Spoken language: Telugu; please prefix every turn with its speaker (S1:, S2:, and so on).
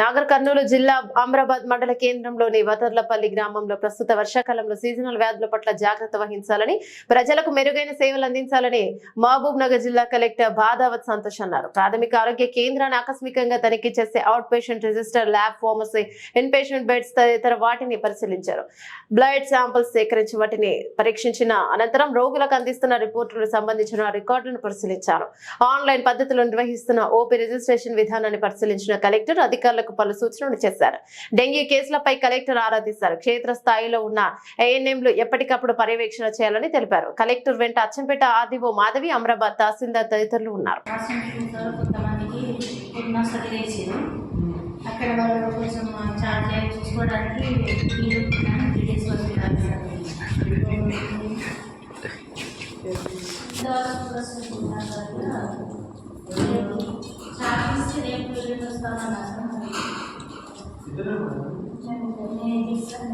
S1: నాగర్ కర్నూలు జిల్లా అమరాబాద్ మండల కేంద్రంలోని వదర్లపల్లి గ్రామంలో ప్రస్తుత వర్షాకాలంలో సీజనల్ వ్యాధుల పట్ల జాగ్రత్త వహించాలని ప్రజలకు మెరుగైన సేవలు అందించాలని మహబూబ్ నగర్ జిల్లా కలెక్టర్ బాదావత్ సంతోష్ అన్నారు. ప్రాథమిక ఆరోగ్య కేంద్రాన్ని ఆకస్మికంగా తనిఖీ చేసే out patient register lab pharmacy in patient beds తదితర వాటిని పరిశీలించారు. బ్లడ్ శాంపిల్స్ సేకరించి వాటిని పరీక్షించిన అనంతరం రోగులకు అందిస్తున్న రిపోర్టులకు సంబంధించిన రికార్డులను పరిశీలించారు. ఆన్లైన్ పద్ధతిలో నిర్వహిస్తున్న ఓపీ రిజిస్ట్రేషన్ విధానాన్ని పరిశీలించిన కలెక్టర్ అధికారులు అధికారులకు పలు సూచనలు చేశారు. డెంగీ కేసులపై కలెక్టర్ ఆరాధిస్తారు. క్షేత్ర స్థాయిలో ఉన్న ఏఎన్ఎంలు ఎప్పటికప్పుడు పర్యవేక్షణ చేయాలని తెలిపారు. కలెక్టర్ వెంట అచ్చంపేట ఆర్డీఓ మాధవి అమరాబాద్ తహసీల్దార్ తదితరులు ఉన్నారు.
S2: అక్కడ వాళ్ళు కొంచెం చూసుకోవడానికి రేపు వస్తామన్నారు నేను ఇస్తాను